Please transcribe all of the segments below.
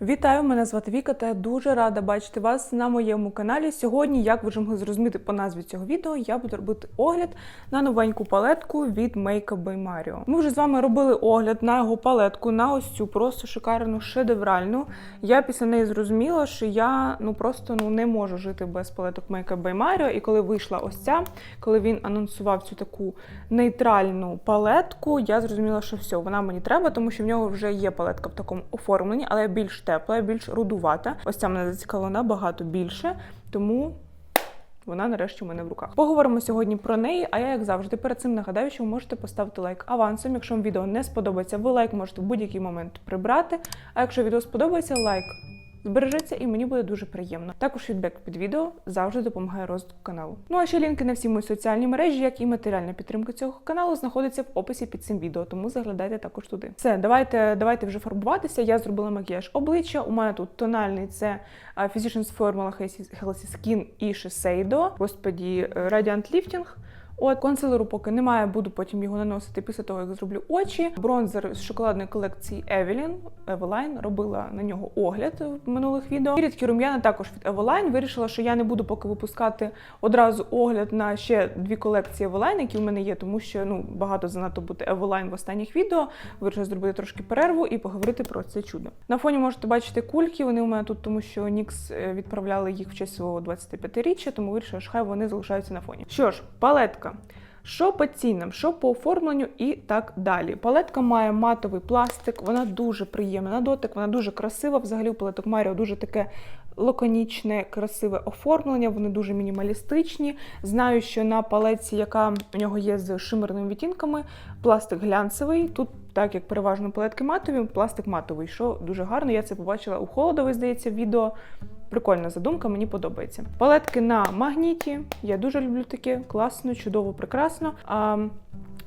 Вітаю, мене звати Віка, та я дуже рада бачити вас на моєму каналі. Сьогодні, як ви вже могли зрозуміти по назві цього відео, я буду робити огляд на новеньку палетку від Makeup by Mario. Ми вже з вами робили огляд на його палетку, на ось цю просто шикарну шедевральну. Я після неї зрозуміла, що я ну просто ну не можу жити без палеток Makeup by Mario. І коли вийшла ось ця, коли він анонсував цю таку нейтральну палетку, я зрозуміла, що все, вона мені треба, тому що в нього вже є палетка в такому оформленні, але більш тепла, більш рудувата. Ось ця мене зацікавила набагато більше, тому. Вона нарешті у мене в руках. Поговоримо сьогодні про неї. А я, як завжди, перед цим нагадаю, що ви можете поставити лайк авансом. Якщо вам відео не сподобається, ви лайк можете в будь-який момент прибрати. А якщо відео сподобається, лайк збережеться і мені буде дуже приємно. Також фідбек під відео завжди допомагає розвитку каналу. Ну а ще лінки на всі мої соціальні мережі, як і матеріальна підтримка цього каналу, знаходиться в описі під цим відео, тому заглядайте також туди. Все, давайте, давайте вже фарбуватися. Я зробила макіяж обличчя. У мене тут тональний це Physicians Formula Healthy Skin і Shiseido. Господі, е, Radiant Lifting. От консилеру поки немає, буду потім його наносити після того, як зроблю очі. Бронзер з шоколадної колекції Evelyn, Eveline, робила на нього огляд в минулих відео. І рідкі рум'яна також від Eveline. Вирішила, що я не буду поки випускати одразу огляд на ще дві колекції Eveline, які в мене є, тому що ну багато занадто буде Eveline в останніх відео. Вирішила зробити трошки перерву і поговорити про це чудо. На фоні можете бачити кульки. Вони у мене тут, тому що NYX відправляли їх в честь свого 25-річчя, тому вирішила, що хай вони залишаються на фоні. Що ж, палетка. Що по цінам, що по оформленню і так далі. Палетка має матовий пластик, вона дуже приємна на дотик, вона дуже красива. Взагалі у палеток Маріо дуже таке лаконічне, красиве оформлення, вони дуже мінімалістичні. Знаю, що на палеці, яка у нього є з шимерними відтінками, пластик глянцевий. Тут, так як переважно палетки матові, пластик матовий, що дуже гарно. Я це побачила у холодовий, здається, відео. Прикольна задумка, мені подобається. Палетки на магніті. Я дуже люблю таке. Класно, чудово, прекрасно. А,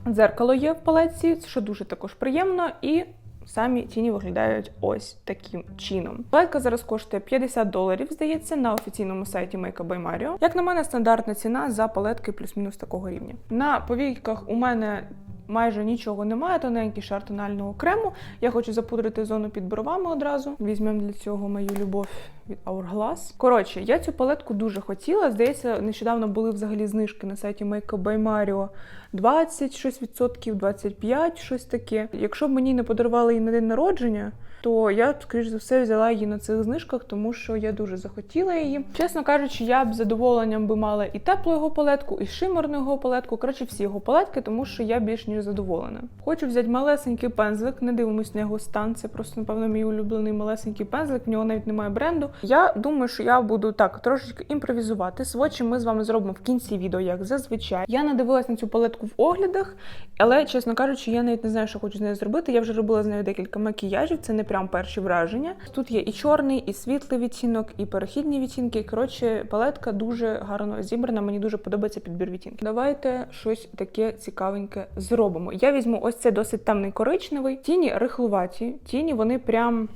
Дзеркало є в палетці, що дуже також приємно. І самі тіні виглядають ось таким чином. Палетка зараз коштує 50 доларів, здається, на офіційному сайті Makeup by Mario. Як на мене, стандартна ціна за палетки плюс-мінус такого рівня. На повійках у мене майже нічого немає, тоненький шар тонального крему. Я хочу запудрити зону під бровами одразу. Візьмемо для цього мою любов від Hourglass. Коротше, я цю палетку дуже хотіла. Здається, нещодавно були взагалі знижки на сайті Makeup by Mario 20 щось відсотків, 25, щось таке. Якщо б мені не подарували її на день народження, то я, скоріш за все, взяла її на цих знижках, тому що я дуже захотіла її. Чесно кажучи, я б задоволенням би мала і теплу його палетку, і шимерну його палетку. Коротше, всі його палетки, тому що я більш ніж задоволена. Хочу взяти малесенький пензлик, не дивимось на його стан. Це просто, напевно, мій улюблений малесенький пензлик, в нього навіть немає бренду. Я думаю, що я буду так трошечки імпровізувати. Свочі ми з вами зробимо в кінці відео, як зазвичай. Я надивилась на цю палетку в оглядах, але, чесно кажучи, я навіть не знаю, що хочу з нею зробити. Я вже робила з нею декілька макіяжів, це не прям перші враження. Тут є і чорний, і світлий відтінок, і перехідні відтінки. Коротше, палетка дуже гарно зібрана. Мені дуже подобається підбір відтінків. Давайте щось таке цікавеньке зробимо. Я візьму ось це досить темний коричневий. Тіні рихлуваті, тіні вони прям.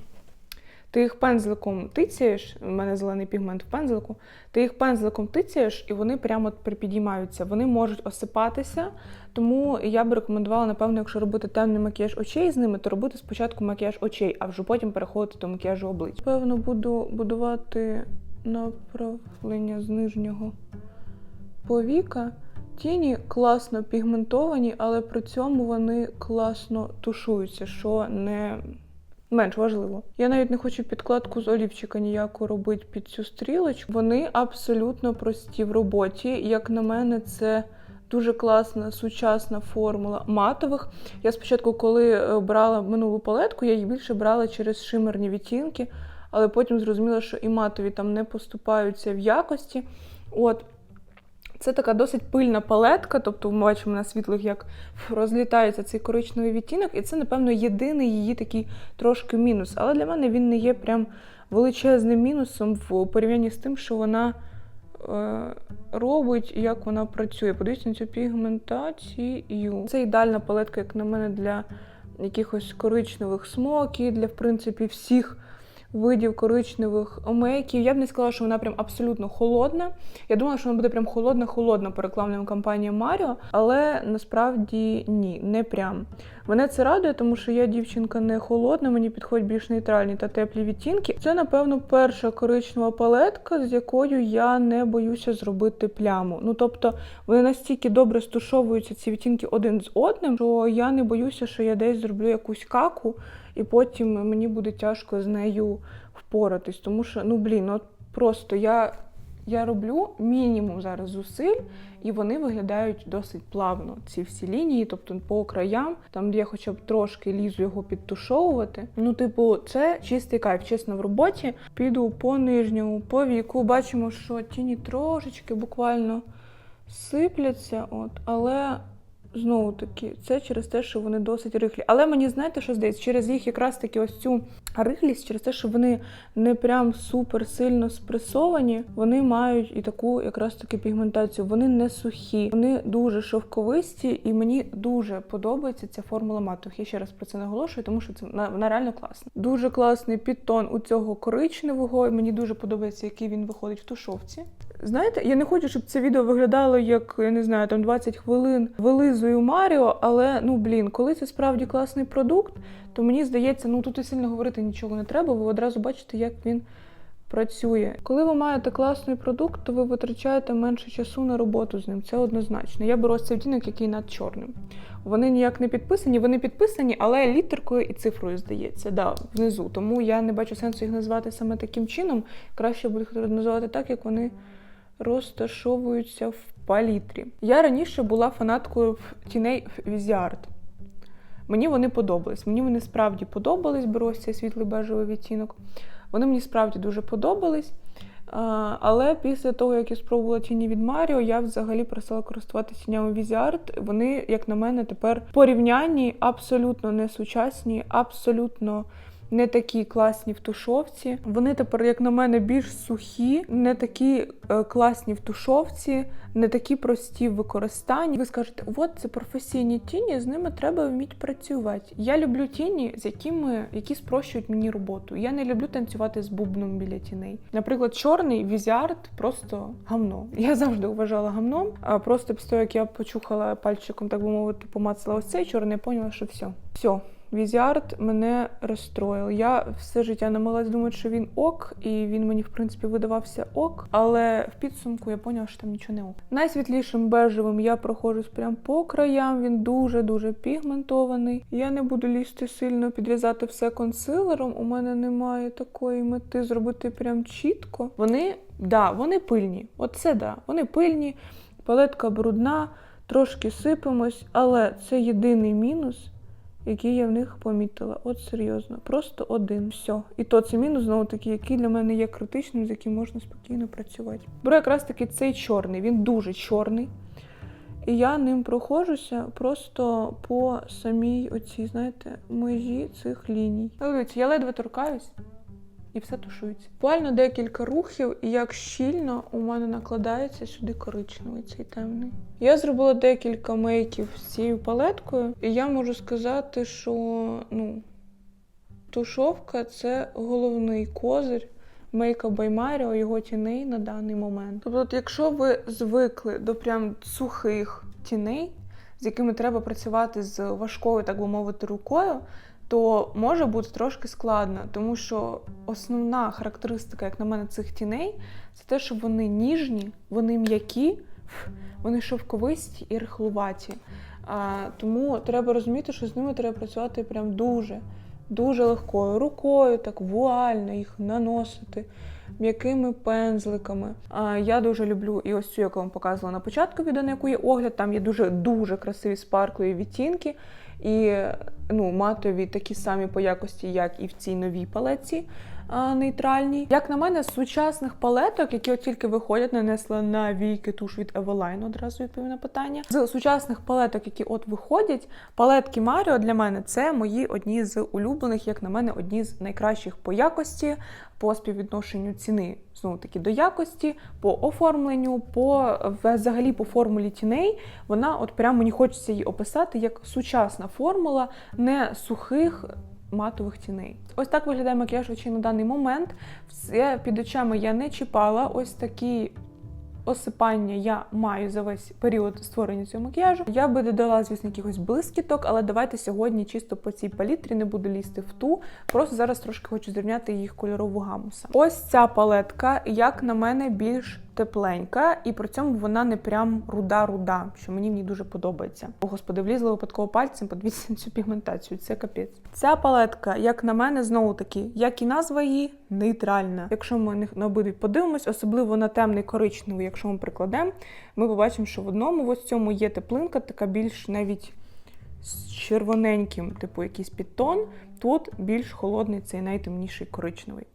Ти їх пензликом тицяєш, у мене зелений пігмент в пензлику, ти їх пензликом тицяєш і вони прямо припідіймаються. Вони можуть осипатися, тому я би рекомендувала, напевно, якщо робити темний макіяж очей з ними, то робити спочатку макіяж очей, а вже потім переходити до макіяжу обличчя. Певно, буду будувати направлення з нижнього повіка. Тіні класно пігментовані, але при цьому вони класно тушуються, що не менш важливо. Я навіть не хочу підкладку з олівчика ніяку робити під цю стрілочку. Вони абсолютно прості в роботі. Як на мене, це дуже класна сучасна формула матових. Я спочатку, коли е, брала минулу палетку, я її більше брала через шимерні відтінки, але потім зрозуміла, що і матові там не поступаються в якості. От. Це така досить пильна палетка, тобто ми бачимо на світлих, як розлітається цей коричневий відтінок, і це, напевно, єдиний її такий трошки мінус. Але для мене він не є прям величезним мінусом в порівнянні з тим, що вона е, робить і як вона працює. Подивіться на цю пігментацію. Це ідеальна палетка, як на мене, для якихось коричневих смоків, для, в принципі, всіх видів коричневих мейків. Я б не сказала, що вона прям абсолютно холодна. Я думала, що вона буде прям холодна-холодна по рекламним кампаніям Маріо, але насправді ні, не прям. Мене це радує, тому що я дівчинка не холодна, мені підходять більш нейтральні та теплі відтінки. Це, напевно, перша коричнева палетка, з якою я не боюся зробити пляму. Ну тобто вони настільки добре стушовуються ці відтінки один з одним, що я не боюся, що я десь зроблю якусь каку, і потім мені буде тяжко з нею впоратись. Тому що, ну блін, от просто я. Я роблю мінімум зараз зусиль, і вони виглядають досить плавно. Ці всі лінії, тобто по краям, там де я хоча б трошки лізу його підтушовувати. Ну, типу, це чистий кайф. Чесно, в роботі піду по нижньому, по віку. Бачимо, що тіні трошечки буквально сипляться, от, але. Знову таки, це через те, що вони досить рихлі. Але мені знаєте, що здається, через їх якраз таки ось цю рихлість, через те, що вони не прям супер сильно спресовані, вони мають і таку якраз таки пігментацію. Вони не сухі, вони дуже шовковисті, і мені дуже подобається ця формула матових. Я ще раз про це наголошую, тому що це вона реально класна. Дуже класний підтон у цього коричневого. Мені дуже подобається, який він виходить в тушовці. Знаєте, я не хочу, щоб це відео виглядало як я не знаю, там 20 хвилин вилизую Маріо, але ну блін, коли це справді класний продукт, то мені здається, ну тут і сильно говорити нічого не треба, ви одразу бачите, як він працює. Коли ви маєте класний продукт, то ви витрачаєте менше часу на роботу з ним. Це однозначно. Я беру ось цей який над чорним. Вони ніяк не підписані, вони підписані, але літеркою і цифрою здається, да, внизу. Тому я не бачу сенсу їх назвати саме таким чином. Краще буде їх називати так, як вони розташовуються в палітрі. Я раніше була фанаткою тіней Візіарт. Мені вони подобались. Мені вони справді подобались, беру світлий бежевий відтінок. Вони мені справді дуже подобались. Але після того, як я спробувала тіні від Маріо, я взагалі перестала користуватися тінями Візіарт. Вони, як на мене, тепер порівнянні, абсолютно не сучасні, абсолютно не такі класні в тушовці. Вони тепер, як на мене, більш сухі, не такі е, класні в тушовці, не такі прості в використанні. Ви скажете, от це професійні тіні, з ними треба вміти працювати. Я люблю тіні, з якими які спрощують мені роботу. Я не люблю танцювати з бубном біля тіней. Наприклад, чорний візіарт просто гамно. Я завжди вважала гамном. А просто після того, як я почухала пальчиком, так би мовити, помацала ось цей чорний, я поняла, що все. Все. Візіарт мене розстроїв. Я все життя намагалась думати, що він ок, і він мені, в принципі, видавався ок. Але в підсумку я поняла, що там нічого не ок. Найсвітлішим бежевим я проходжусь прямо по краям. Він дуже-дуже пігментований. Я не буду лізти сильно підрізати все консилером. У мене немає такої мети зробити прям чітко. Вони, да, вони пильні. Оце да, вони пильні, палетка брудна, трошки сипемось, але це єдиний мінус який я в них помітила. От серйозно, просто один. Все. І то це мінус, знову таки, який для мене є критичним, з яким можна спокійно працювати. Беру якраз таки цей чорний, він дуже чорний. І я ним проходжуся просто по самій оцій, знаєте, межі цих ліній. Дивіться, я ледве торкаюсь і все тушується. Буквально декілька рухів, і як щільно у мене накладається сюди коричневий цей темний. Я зробила декілька мейків з цією палеткою, і я можу сказати, що ну, тушовка це головний козир. Мейка Баймаріо, його тіней на даний момент. Тобто, от якщо ви звикли до прям сухих тіней, з якими треба працювати з важкою, так би мовити, рукою, то може бути трошки складно, тому що основна характеристика, як на мене, цих тіней це те, що вони ніжні, вони м'які, вони шовковисті і рихлуваті. А, Тому треба розуміти, що з ними треба працювати прям дуже, дуже легкою рукою, так вуально їх наносити. М'якими пензликами. А, Я дуже люблю і ось цю, яку вам показувала на початку відео, на яку є огляд. Там є дуже дуже красиві спарклові відтінки і ну, матові такі самі по якості, як і в цій новій палеці нейтральній. Як на мене, з сучасних палеток, які от тільки виходять, нанесла на війки туш від Eveline, одразу відповім на питання. З сучасних палеток, які от виходять, палетки Маріо для мене це мої одні з улюблених, як на мене, одні з найкращих по якості, по співвідношенню ціни знову таки до якості, по оформленню, по взагалі по формулі тіней. Вона от прямо мені хочеться її описати як сучасна формула не сухих матових тіней. Ось так виглядає макіяж очей на даний момент. Все під очами я не чіпала. Ось такі осипання я маю за весь період створення цього макіяжу. Я би додала, звісно, якихось блискіток, але давайте сьогодні чисто по цій палітрі не буду лізти в ту. Просто зараз трошки хочу зрівняти їх кольорову гаму. Ось ця палетка, як на мене, більш тепленька, і при цьому вона не прям руда-руда, що мені в ній дуже подобається. О, господи, влізла випадково пальцем, подивіться на цю пігментацію. Це капець. Ця палетка, як на мене, знову таки, як і назва її, нейтральна. Якщо ми на обидві подивимось, особливо на темний коричневий, якщо ми прикладемо, ми побачимо, що в одному ось цьому є теплинка, така більш навіть з червоненьким, типу якийсь підтон. Тут більш холодний цей найтемніший коричневий.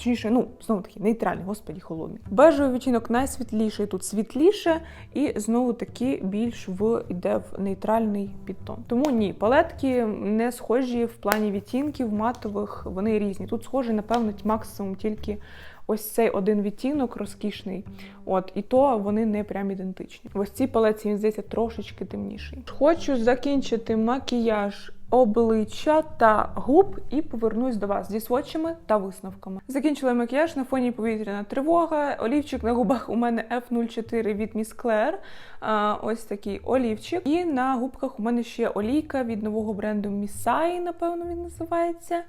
Точніше, ну, знову таки, нейтральний, господі, холодний. Бежевий відтінок найсвітліший, тут світліше, і знову таки більш в йде в нейтральний підтон. Тому ні, палетки не схожі в плані відтінків, матових, вони різні. Тут схожий, напевно, максимум тільки ось цей один відтінок розкішний. От, і то вони не прям ідентичні. Ось цій палеці він здається трошечки темніший. Хочу закінчити макіяж обличчя та губ і повернусь до вас зі сводчами та висновками. Закінчила макіяж на фоні повітряна тривога. Олівчик на губах у мене F04 від Miss Claire. Ось такий олівчик. І на губках у мене ще олійка від нового бренду Missai, напевно, він називається.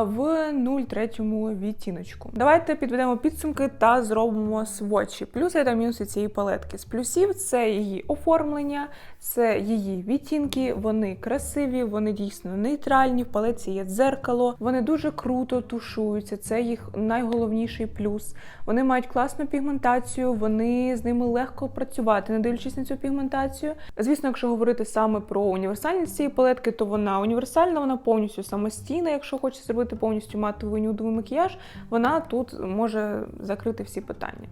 В 03 відтіночку. Давайте підведемо підсумки та зробимо сводчі. Плюси та мінуси цієї палетки. З плюсів це її оформлення, це її відтінки. Вони красиві, вони дійсно нейтральні. В палеці є дзеркало. Вони дуже круто тушуються. Це їх найголовніший плюс. Вони мають класну пігментацію, вони з ними легко працювати, не дивлячись на цю пігментацію. Звісно, якщо говорити саме про універсальність цієї палетки, то вона універсальна, вона повністю самостійна. Якщо хочете зробити повністю матовий нюдовий макіяж, вона тут може закрити всі питання.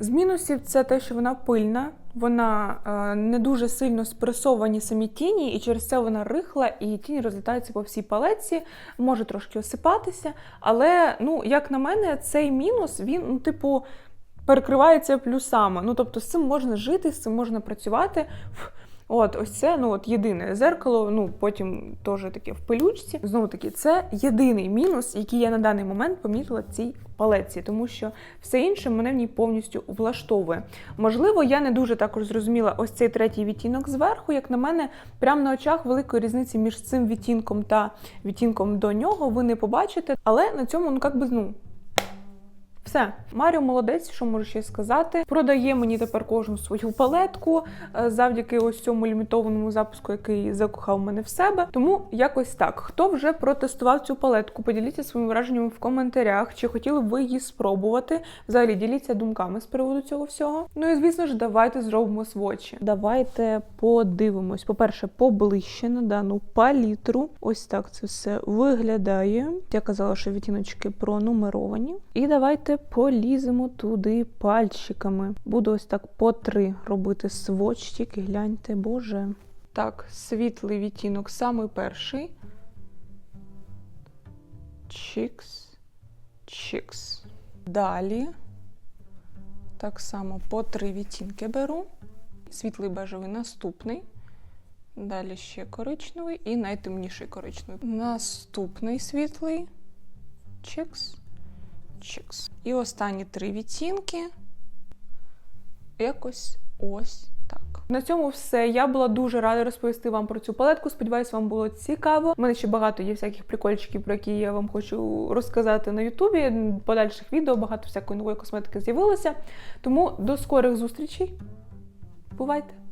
З мінусів це те, що вона пильна, вона е, не дуже сильно спресовані самі тіні, і через це вона рихла, і тіні розлітаються по всій палеці, може трошки осипатися. Але, ну, як на мене, цей мінус, він, ну, типу, перекривається плюсами. Ну, тобто, з цим можна жити, з цим можна працювати. От, ось це ну от єдине зеркало. Ну потім теж таке в пилючці. Знову таки, це єдиний мінус, який я на даний момент помітила цій палеці, тому що все інше мене в ній повністю влаштовує. Можливо, я не дуже також зрозуміла ось цей третій відтінок зверху. Як на мене, прямо на очах великої різниці між цим відтінком та відтінком до нього ви не побачите, але на цьому ну як би ну. Все, Маріо молодець, що можу ще сказати. Продає мені тепер кожну свою палетку е, завдяки ось цьому лімітованому запуску, який закохав мене в себе. Тому якось так. Хто вже протестував цю палетку? Поділіться своїми враженнями в коментарях, чи хотіли б ви її спробувати. Взагалі діліться думками з приводу цього всього. Ну і звісно ж, давайте зробимо свочі. Давайте подивимось. По-перше, поближче на дану палітру. Ось так це все виглядає. Я казала, що відтіночки пронумеровані. І давайте поліземо туди пальчиками. Буду ось так по три робити тільки гляньте, боже. Так, світлий відтінок, самий перший. Чікс, чікс. Далі. Так само по три відтінки беру. Світлий бежевий наступний. Далі ще коричневий і найтемніший коричневий. Наступний світлий. Чікс. Чікс. І останні три відтінки. Якось ось так. На цьому все. Я була дуже рада розповісти вам про цю палетку. Сподіваюсь, вам було цікаво. У мене ще багато є всяких прикольчиків, про які я вам хочу розказати на Ютубі. Подальших відео, багато всякої нової косметики з'явилося. Тому до скорих зустрічей. Бувайте!